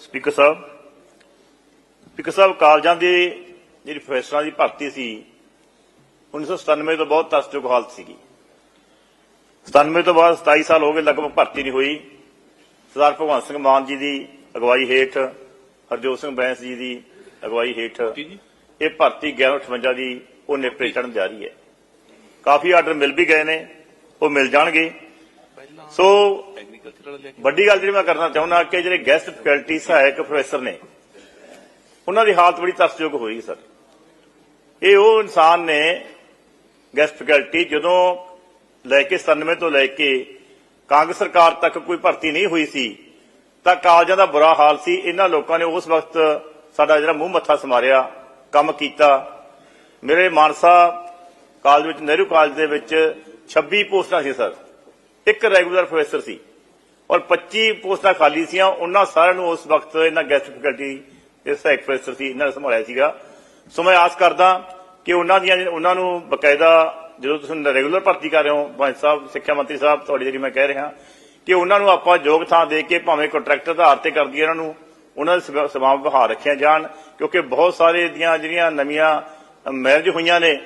Speaker ਸਾਹਿਬ speaker ਸਾਹਿਬ ਕਾਲਜਾਂ ਦੀ ਜਿਹੜੀ ਪ੍ਰੋਫੈਸਰਾਂ ਦੀ ਭਰਤੀ ਸੀ 1997 ਤੋਂ ਬਹੁਤ ਤਰਸਯੋਗ ਹਾਲਤ ਸੀਗੀ। 97 ਤੋਂ ਬਾਅਦ 27 ਸਾਲ ਹੋ ਗਏ ਲਗਭਗ ਭਰਤੀ ਨਹੀਂ ਹੋਈ। ਸਰਦਾਰ ਭਗਵੰਤ ਸਿੰਘ ਮਾਨ ਜੀ ਦੀ ਅਗਵਾਈ ਹੇਠ ਹਰਜੋਤ ਸਿੰਘ ਬੈਂਸ ਜੀ ਦੀ ਅਗਵਾਈ ਹੇਠ ਇਹ ਭਰਤੀ 1158 ਦੀ ਉਹ ਨਿਪਟੇ ਚੜਨ ਜਾ ਰਹੀ ਹੈ। ਕਾਫੀ ਆਰਡਰ ਮਿਲ ਵੀ ਗਏ ਨੇ ਉਹ ਮਿਲ ਜਾਣਗੇ। ਸੋ ਵੱਡੀ ਗੱਲ ਜਿਹੜੀ ਮੈਂ ਕਰਨਾ ਚਾਹੁੰਦਾ ਕਿ ਜਿਹੜੇ ਗੈਸਟ ਫੈਕਲਟੀ ਸਹਾਇਕ ਪ੍ਰੋਫੈਸਰ ਨੇ, ਉਹਨਾਂ ਦੀ ਹਾਲਤ ਬੜੀ ਤਰਸਯੋਗ ਹੋਈ ਸਰ। ਇਹ ਉਹ ਇਨਸਾਨ ਨੇ ਗੈਸਟ ਫੈਕਲਟੀ ਜਦੋਂ ਲੈ ਕੇ 97 ਤੋਂ ਲੈ ਕੇ ਕਾਂਗਰਸ ਸਰਕਾਰ ਤੱਕ ਕੋਈ ਭਰਤੀ ਨਹੀਂ ਹੋਈ ਸੀ, ਤਾਂ ਕਾਲਜਾਂ ਦਾ ਬੁਰਾ ਹਾਲ ਸੀ। ਇਹਨਾਂ ਲੋਕਾਂ ਨੇ ਉਸ ਵਕਤ ਸਾਡਾ ਜਿਹੜਾ ਮੂੰਹ ਮੱਥਾ ਸਮਾਰਿਆ, ਕੰਮ ਕੀਤਾ। ਮੇਰੇ ਮਾਨਸਾ ਕਾਲਜ ਵਿੱਚ, ਨਹਿਰੂ ਕਾਲਜ ਦੇ ਵਿੱਚ 26 ਪੋਸਟਾਂ ਸੀ ਸਰ। ਇੱਕ ਰੈਗੂਲਰ ਪ੍ਰੋਫੈਸਰ ਸੀ ਔਰ 25 ਪੋਸਟਾਂ ਖਾਲੀ ਸੀਆਂ, ਉਹਨਾਂ ਸਾਰਿਆਂ ਨੂੰ ਉਸ ਵਕਤ ਇਹਨਾਂ ਗੈਸਟ ਫੈਕਲਟੀ ਦੇ ਸਹਾਇਕ ਪ੍ਰੋਫੈਸਰ ਸੀ, ਇਹਨਾਂ ਨੇ ਸੰਭਾਲਿਆ ਸੀਗਾ। ਸੋ ਮੈਂ ਆਸ ਕਰਦਾ ਕਿ ਉਹਨਾਂ ਦੀਆਂ, ਉਹਨਾਂ ਨੂੰ ਬਕਾਇਦਾ ਜਦੋਂ ਤੁਸੀਂ ਰੈਗੂਲਰ ਭਰਤੀ ਕਰ ਰਹੇ ਹੋ, ਭਾਈ ਸਾਹਿਬ, ਸਿੱਖਿਆ ਮੰਤਰੀ ਸਾਹਿਬ, ਤੁਹਾਡੀ ਜਿਹੜੀ ਮੈਂ ਕਹਿ ਰਿਹਾ, ਕਿ ਉਹਨਾਂ ਨੂੰ ਆਪਾਂ ਯੋਗ ਥਾਂ ਦੇ ਕੇ ਭਾਵੇਂ ਕੰਟਰੈਕਟਰ ਆਧਾਰ ਤੇ ਕਰ ਦਈਏ ਇਹਨਾਂ ਨੂੰ ਉਹਨਾਂ ਦੇ ਸਮਾਂ ਬਹਾਰ ਬਹਾਲ ਰੱਖੀਆਂ ਜਾਣ, ਕਿਉਂਕਿ ਬਹੁਤ ਸਾਰੇ ਦੀਆਂ ਜਿਹੜੀਆਂ ਨਵੀਆਂ ਮੈਰਿਜ ਹੋਈਆਂ ਨੇ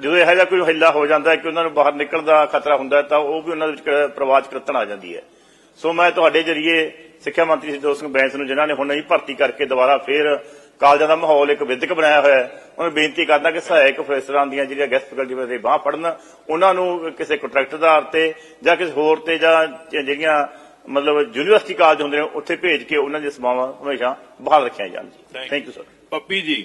ਜਦੋਂ ਇਹੋ ਜਿਹਾ ਕੋਈ ਹਿੱਲਾ ਹੋ ਜਾਂਦਾ ਹੈ ਕਿ ਉਹਨਾਂ ਨੂੰ ਬਾਹਰ ਨਿਕਲਣ ਦਾ ਖਤਰਾ ਹੁੰਦਾ ਹੈ ਤਾਂ ਉਹ ਵੀ ਉਹਨਾਂ ਦੇ ਵਿੱਚ ਪ੍ਰਵਾਜ ਕਰਤਨ ਆ ਜਾਂਦੀ ਹੈ। ਸੋ ਮੈਂ ਤੁਹਾਡੇ ਜਰੀਏ ਸਿੱਖਿਆ ਮੰਤਰੀ ਜੋਤ ਸਿੰਘ ਬੈਂਸ ਨੂੰ ਜਿਨ੍ਹਾਂ ਨੇ ਹੁਣ ਹੀ ਭਰਤੀ ਕਰਕੇ ਦੁਬਾਰਾ ਫੇਰ ਕਾਲਜਾਂ ਦਾ ਮਾਹੌਲ ਇੱਕ ਵਿਦਿਅਕ ਬਣਾਇਆ ਹੋਇਆ ਹੈ ਉਹਨਾਂ ਬੇਨਤੀ ਕਰਦਾ ਕਿ ਸਹਾਇਕ ਪ੍ਰੋਫੈਸਰਾਂ ਦੀਆਂ ਜਿਹੜੀਆਂ ਗੈਸਟ ਫੈਕਲਟੀ ਦੇ ਬਾਹ ਫੜਨ ਉਹਨਾਂ ਨੂੰ ਕਿਸੇ ਕੰਟਰੈਕਟ ਆਧਾਰ ਤੇ ਜਾਂ ਕਿਸੇ ਹੋਰ ਤੇ ਜਾਂ ਜਿਹੜੀਆਂ ਮਤਲਬ ਯੂਨੀਵਰਸਿਟੀ ਕਾਲਜ ਹੁੰਦੇ ਨੇ ਉੱਥੇ ਭੇਜ ਕੇ ਉਹਨਾਂ ਦੀਆਂ ਸੇਵਾਵਾਂ ਹਮੇਸ਼ਾ ਬਹਾਲ ਰੱਖੀਆਂ ਜਾਣ ਥੈਂਕ ਯੂ ਸਰ ਪੱਪੀ ਜੀ